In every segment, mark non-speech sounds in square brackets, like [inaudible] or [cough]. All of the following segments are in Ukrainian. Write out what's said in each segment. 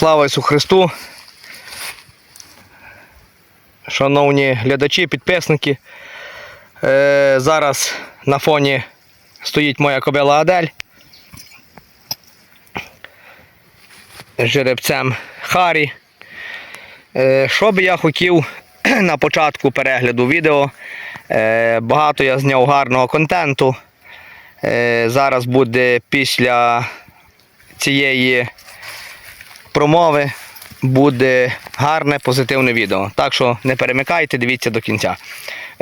Слава Ісу Христу! Шановні глядачі, підписники. Е, зараз на фоні стоїть моя кобила Адель. З жеребцем Харі. Е, що би я хотів [clears throat] на початку перегляду відео. Е, багато я зняв гарного контенту. Е, зараз буде після цієї промови буде гарне позитивне відео. Так що не перемикайте, дивіться до кінця.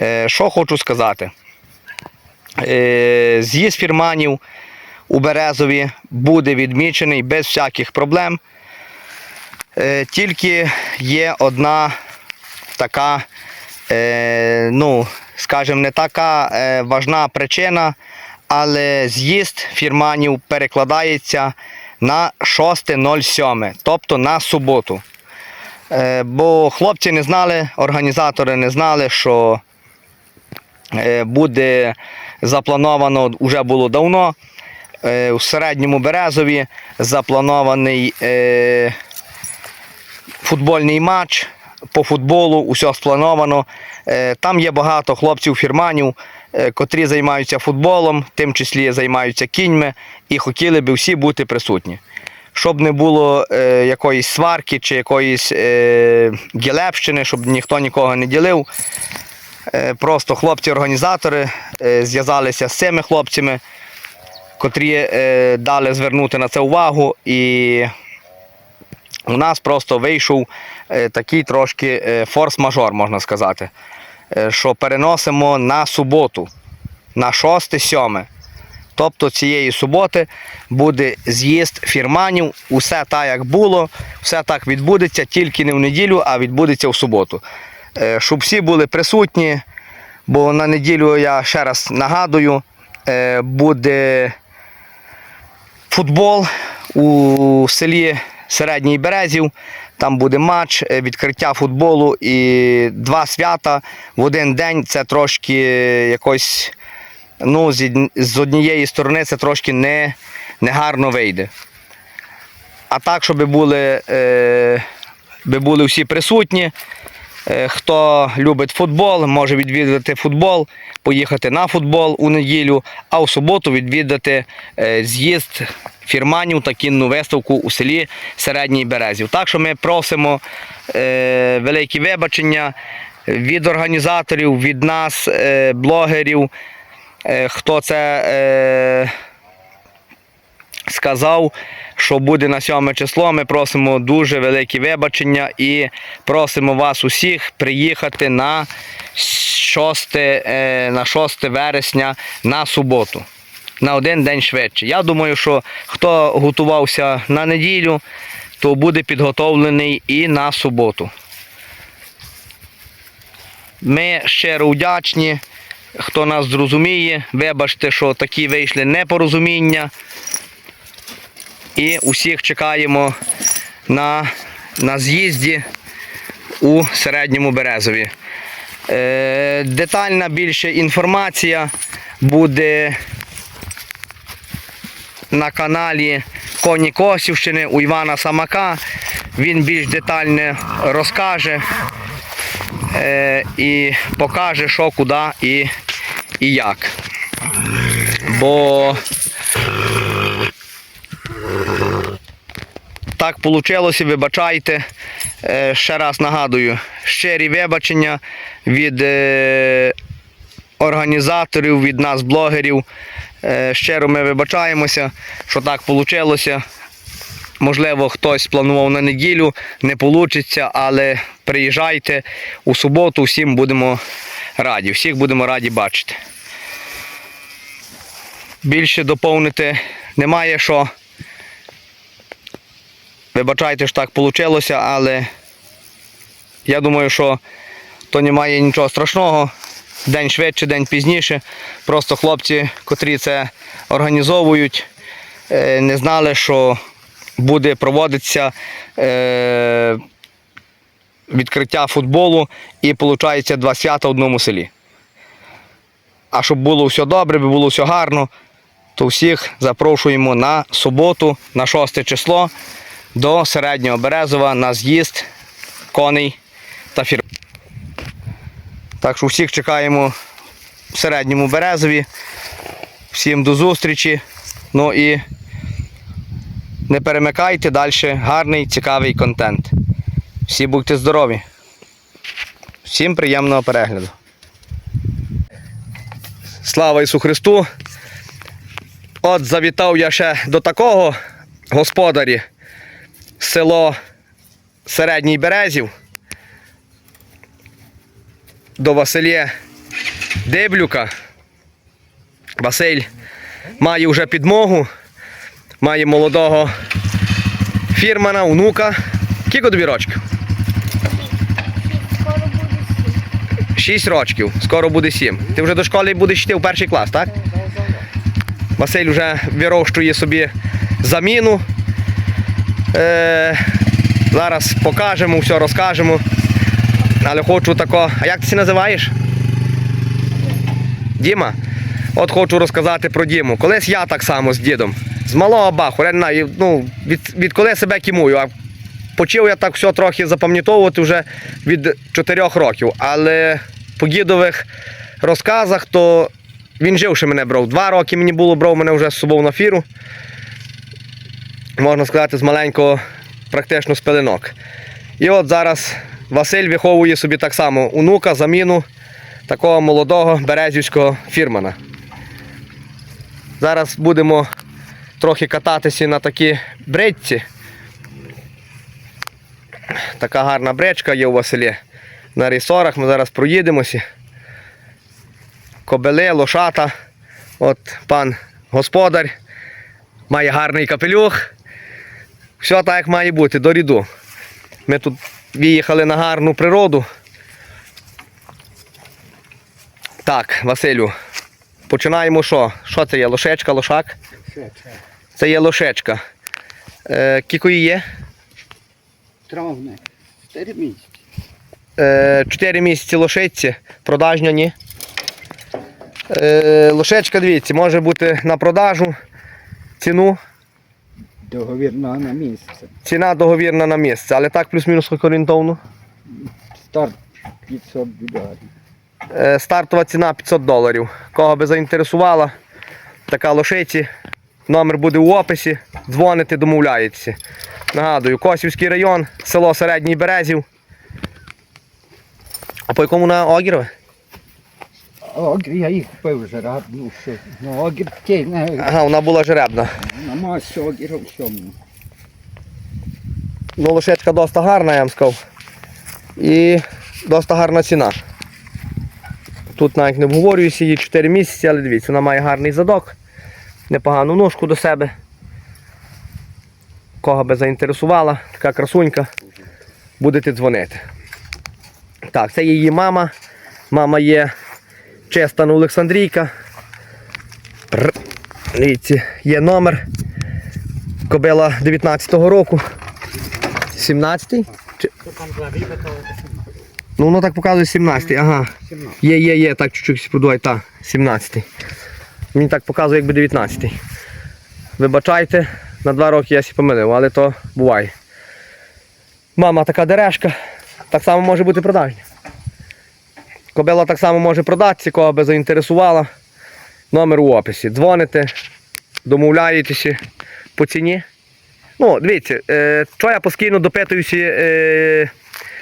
Е, що хочу сказати. Е, з'їзд фірманів у Березові буде відмічений без всяких проблем. Е, тільки є одна така, ну, скажімо, не така важна причина, але з'їзд фірманів перекладається на 6.07, тобто на суботу. Е, бо хлопці не знали, організатори не знали, що е, буде заплановано, вже було давно. е, У середньому Березові запланований е, футбольний матч по футболу, усе сплановано. Е, Там є багато хлопців-фірманів, е, котрі займаються футболом, в тим числі займаються кіньми, і хотіли би всі бути присутні. Щоб не було е, якоїсь сварки чи якоїсь е, гілепщини, щоб ніхто нікого не ділив. Е, просто хлопці-організатори е, зв'язалися з цими хлопцями, котрі е, дали звернути на це увагу. І у нас просто вийшов е, такий трошки е, форс-мажор, можна сказати, е, що переносимо на суботу, на 6-7. Тобто цієї суботи буде з'їзд фірманів, усе так, як було, все так відбудеться, тільки не в неділю, а відбудеться в суботу. Е, Щоб всі були присутні, бо на неділю я ще раз нагадую, е, буде футбол у селі Середній Березів. Там буде матч, е, відкриття футболу і два свята в один день. Це трошки якось, ну, з однієї сторони це трошки не, не гарно вийде. А так, щоб були, е, би були всі присутні. Е, Хто любить футбол, може відвідати футбол, поїхати на футбол у неділю, а в суботу відвідати е, з'їзд фірманів та кінну виставку у селі Середній Березів. Так що ми просимо е, великі вибачення від організаторів, від нас, блогерів, хто це. Сказав, що буде на 7 число. Ми просимо дуже великі вибачення і просимо вас усіх приїхати на 6, е, на 6 вересня на суботу. На один день швидше. Я думаю, що хто готувався на неділю, то буде підготовлений і на суботу. Ми щиро вдячні, хто нас зрозуміє. Вибачте, що такі вийшли непорозуміння. І усіх чекаємо на, на з'їзді у середньому Березові. Е, детальна більше інформація буде на каналі Коні Косівщини у Івана Самака. Він більш детально розкаже е, і покаже, що, куди і, і як. Бо так вийшло, вибачайте. Е, Ще раз нагадую, щирі вибачення від е, організаторів, від нас, блогерів. Е, Щиро ми вибачаємося, що так вийшло. Можливо, хтось планував на неділю, не вийде, але приїжджайте у суботу, всім будемо раді. Всіх будемо раді бачити. Більше доповнити немає що. Вибачайте, що так вийшло, але я думаю, що то немає нічого страшного. День швидше, день пізніше. Просто хлопці, котрі це організовують, е, не знали, що буде проводитися е, відкриття футболу і виходить два свята в одному селі. А щоб було все добре, було все гарно, то всіх запрошуємо на суботу, на 6 число до середнього Березова на з'їзд коней та фір. Так що всіх чекаємо в середньому Березові. Всім до зустрічі. Ну і не перемикайте далі гарний, цікавий контент. Всі будьте здорові. Всім приємного перегляду. Слава Ісу Христу! От завітав я ще до такого господарі село Середній Березів до Василія Деблюка. Василь має вже підмогу, має молодого фірмана, онука. Кілько тобі рочків? Скоро буде сім. 6 рочків, скоро буде 7. Ти вже до школи будеш йти в перший клас, так? Василь вже вирощує собі заміну. Е, зараз покажемо, все розкажемо. Але хочу тако. А як ти називаєш? Діма? От хочу розказати про Діму. Колись я так само з дідом. З малого баху, знаю, ну, від, відколи себе кімую. А почав я так все трохи запам'ятовувати вже від 4 років. Але по дідових розказах, то він жив, що мене брав. Два роки мені було, брав мене вже з собою на фіру. Можна сказати, з маленького практично з пеленок. І от зараз Василь виховує собі так само онука, заміну такого молодого березівського фірмана. Зараз будемо трохи кататися на такі бредці. Така гарна бречка є у Василі. На рісорах ми зараз проїдемося. Кобели, лошата. От пан господар має гарний капелюх. Все так, як має бути, до ріду. Ми тут виїхали на гарну природу. Так, Василю, починаємо що? Що це є? Лошечка, лошак? Це є лошечка. Е, кіко її є? Травне. Чотири місяці. Е, 4 місяці лошиці, продажня ні. Е, лошечка, дивіться, може бути на продажу. Ціну. Договірна на місце. Ціна договірна на місце, але так плюс-мінус орієнтовно. Старт 500 доларів. Е, стартова ціна 500 доларів. Кого би заінтересувала, така лошиці. Номер буде у описі. Дзвоните, домовляєтеся. Нагадую, Косівський район, село Середній Березів. А по якому на Огірове? Огір я їх купив жеребну ще. Ну, огір такий, не, Ага, вона була жеребна. на масі огіра всьому. Ну, лошечка доста гарна, я вам сказав. І доста гарна ціна. Тут навіть не обговорююся, їй 4 місяці, але дивіться, вона має гарний задок, непогану ножку до себе. Кого би заінтересувала, така красунька, будете дзвонити. Так, це її мама. Мама є Честан Олександрійка. Дивіться, є номер. Кобила 19-го року. 17-й? Чи... Ну воно так показує 17-й, ага. 17. Є, є, є, так чуть-чуть подувай, так, 17-й. Мені так показує, якби 19-й. Вибачайте, на два роки я сі помилив, але то буває. Мама така дерешка, так само може бути продажня. Кобила так само може продатися, кого би заінтересувала. Номер у описі. Дзвоните, домовляєтеся по ціні. Ну, дивіться, е, що я постійно допитуюся е,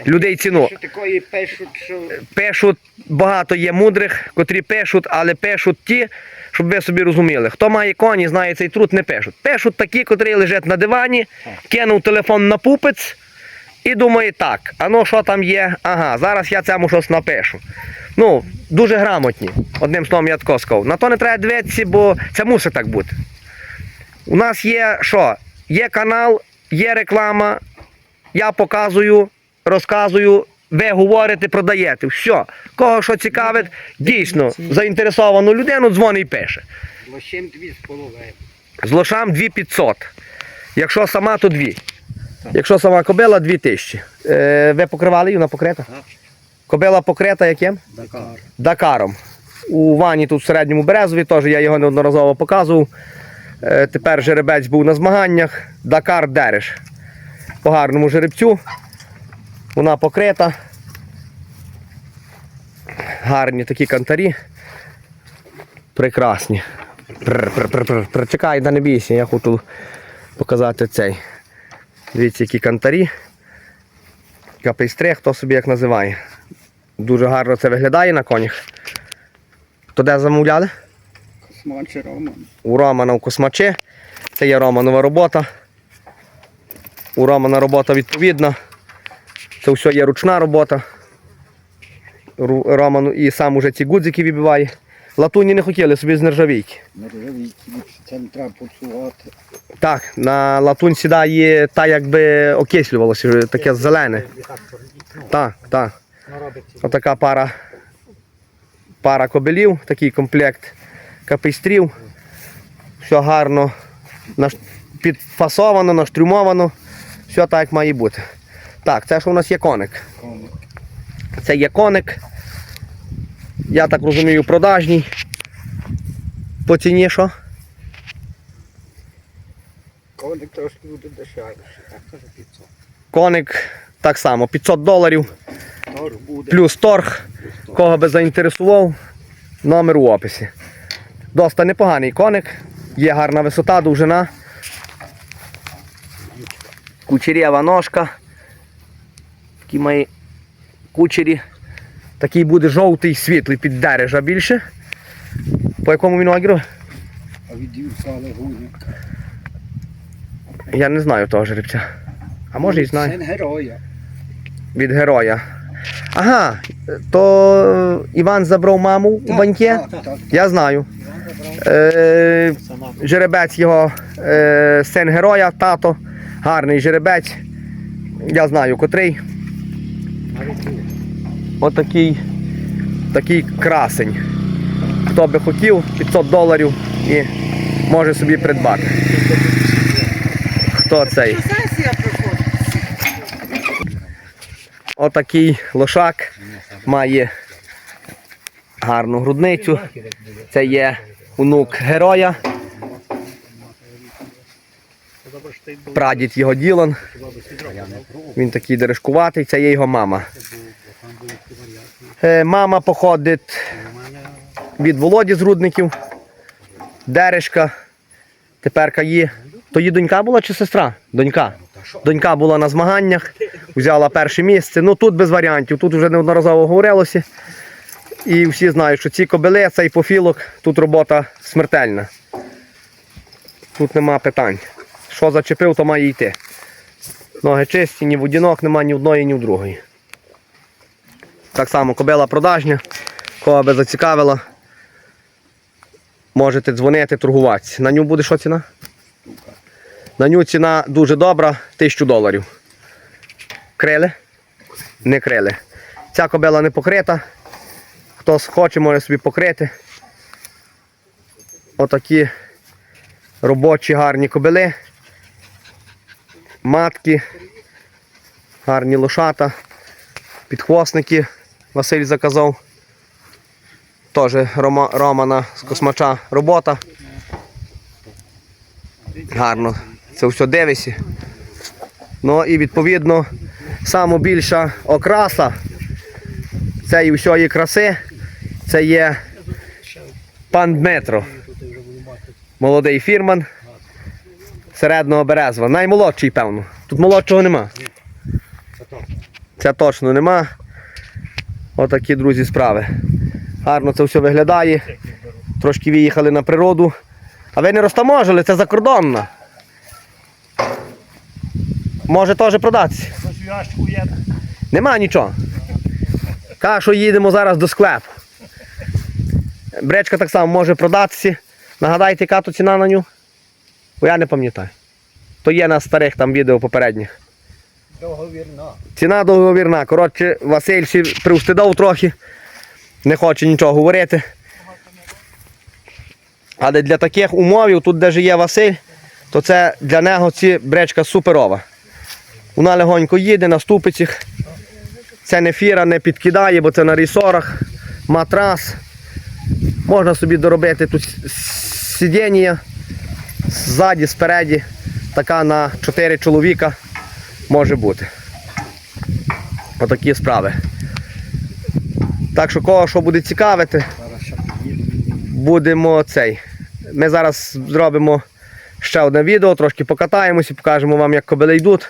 людей ціну. Пишуть, багато є мудрих, котрі пишуть, але пишуть ті, щоб ви собі розуміли. Хто має коні, знає цей труд, не пишуть. Пишуть такі, котрі лежать на дивані, кинув телефон на пупець і думає, так, а ну що там є? Ага, зараз я цьому щось напишу. Ну, дуже грамотні. Одним словом, я тако сказав. На то не треба дивитися, бо це мусить так бути. У нас є що? Є канал, є реклама, я показую, розказую, ви говорите, продаєте. Все. Кого що цікавить, дійсно, заінтересовану людину дзвонить і пише. з половиною. З лошам 2500. Якщо сама, то 2. Якщо сама кобила, 2000. Е, ви покривали її, вона покрита? Кобила покрита яким? Дакар. Дакаром. У Вані тут в середньому березові, теж я його неодноразово показував. Е, тепер жеребець був на змаганнях. Дакар Дереш. по гарному жеребцю. Вона покрита. Гарні такі кантарі. Прекрасні. Причекай, да не бійся, я хочу показати цей. Дивіться, які кантарі. Капейстри, хто собі як називає. Дуже гарно це виглядає на конях. То де замовляли? Космаче Роман. У Романа в космачі. Це є Романова робота. У Романа робота відповідна. Це все є ручна робота. Роман і сам уже ці гудзики вибиває. Латуні не хотіли собі з нержавійки. Нержавійки, це не треба посувати. Так, на латунь сідає та якби окислювалося, таке зелене. Так, так. Отака пара, пара кобелів, такий комплект капейстрів. Все гарно підфасовано, наштрюмовано. Все так, як має бути. Так, це що у нас є. Коник. Це є коник. Я так розумію, продажній. По ціні що? Коник трошки буде дешевше. Так, теж 500. Коник так само 500 доларів. Тор буде. Плюс торг. Кого би заінтересував, номер у описі. Доста непоганий коник. Є гарна висота, довжина. Кучерєва ножка. Такі мої кучері. Такий буде жовтий, світлий під дережа більше. По якому він агро? А від Юрка Легуня. Я не знаю того жеребця. А може і знаю. Син героя. Від героя. Ага, то Іван забрав маму у баньке. Так, так. Я знаю. Е, жеребець його е, син героя, тато. Гарний жеребець. Я знаю котрий. Отакий такий красень. Хто би хотів, 500 доларів і може собі придбати. Хто цей? Отакий лошак має гарну грудницю. Це є онук героя. Прадід його Ділан. Він такий дережкуватий, це є його мама. Е, Мама походить від Володі з Рудників. Дерешка. Теперка її. То її донька була чи сестра? Донька. Донька була на змаганнях, взяла перше місце. Ну тут без варіантів, тут вже неодноразово говорилося. І всі знають, що ці кобили, цей пофілок, тут робота смертельна. Тут нема питань. Що зачепив, то має йти. Ноги чисті, ні водінок нема ні одної, ні в другої. Так само кобила продажня. Кого би зацікавила, можете дзвонити, торгуватися. На ню буде що ціна? На ню ціна дуже добра, 1000 доларів. Крили? Не крили. Ця кобила не покрита. Хто хоче, може собі покрити. Отакі робочі гарні кобили. Матки, гарні лошата, підхвосники Василь заказав. Теж Рома, Романа з космача робота. Гарно це все дивишся. Ну і відповідно саме більша окраса цієї всієї краси це є пан Дмитро. Молодий фірман середнього березва. Наймолодший, певно. Тут молодшого нема. Це точно нема. Отакі, друзі, справи. Гарно це все виглядає. Трошки виїхали на природу. А ви не розтаможили, це закордонно. Може теж продатися. Нема нічого. Що їдемо зараз до склепу. Бречка так само може продатися. Нагадайте, яка то ціна на ню? Бо я не пам'ятаю. То є на старих там відео попередніх. Договірна. Ціна договірна. Коротше, Василь сі привстидав трохи. Не хоче нічого говорити. Але для таких умовів, тут де є Василь, то це для нього ці бречка суперова. Вона легонько їде на ступицях. Це не фіра, не підкидає, бо це на рісорах, матрас. Можна собі доробити тут сидіння ззаді, спереді, така на 4 чоловіка. Може бути. Отакі справи. Так що кого що буде цікавити, будемо цей. Ми зараз зробимо ще одне відео, трошки покатаємось і покажемо вам, як кобили йдуть.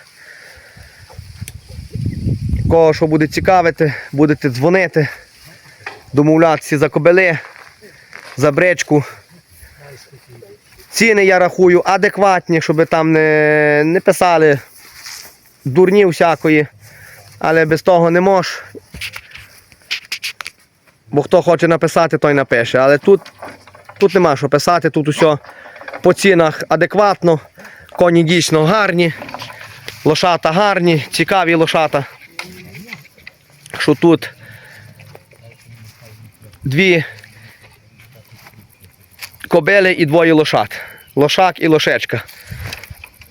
Кого що буде цікавити, будете дзвонити, домовлятися за кобили, за бречку. Ціни я рахую адекватні, щоб там не, не писали дурні всякої. Але без того не мож. Бо хто хоче написати, той напише. Але тут Тут нема що писати, тут усе по цінах адекватно. Коні дійсно гарні, лошата гарні, цікаві лошата. Що тут дві кобили і двоє лошат. Лошак і лошечка.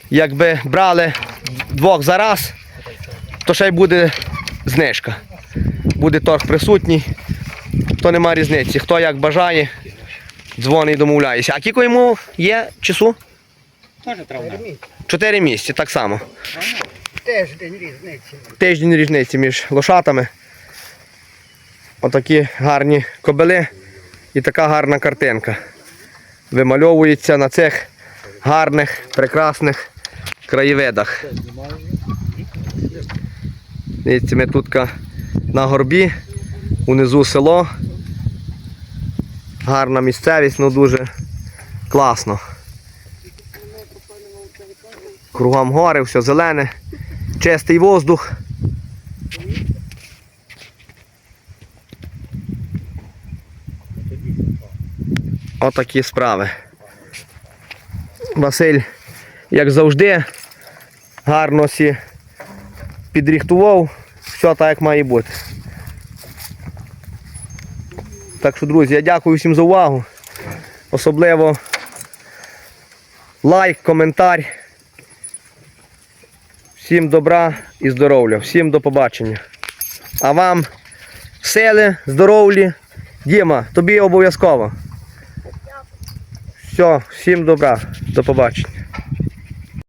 Якби брали двох за раз, то ще й буде знижка. Буде торг присутній, то нема різниці. Хто як бажає, дзвонить, домовляється. А кілько йому є часу? Чотири місяці, так само. Теж день різниці. Тиждень різниці між лошатами. Отакі гарні кобили і така гарна картинка. Вимальовується на цих гарних, прекрасних краєвидах. Дивіться, ми тут на горбі, унизу село. Гарна місцевість, ну дуже класно. Кругом гори, все зелене, чистий воздух. Отакі справи. Василь, як завжди, гарно сі підріхтував, все так, як має бути. Так що, друзі, я дякую всім за увагу. Особливо лайк, коментар. Всім добра і здоров'я, всім до побачення. А вам сили, здоров'я. Діма, тобі обов'язково. Все, всім добра, до побачення.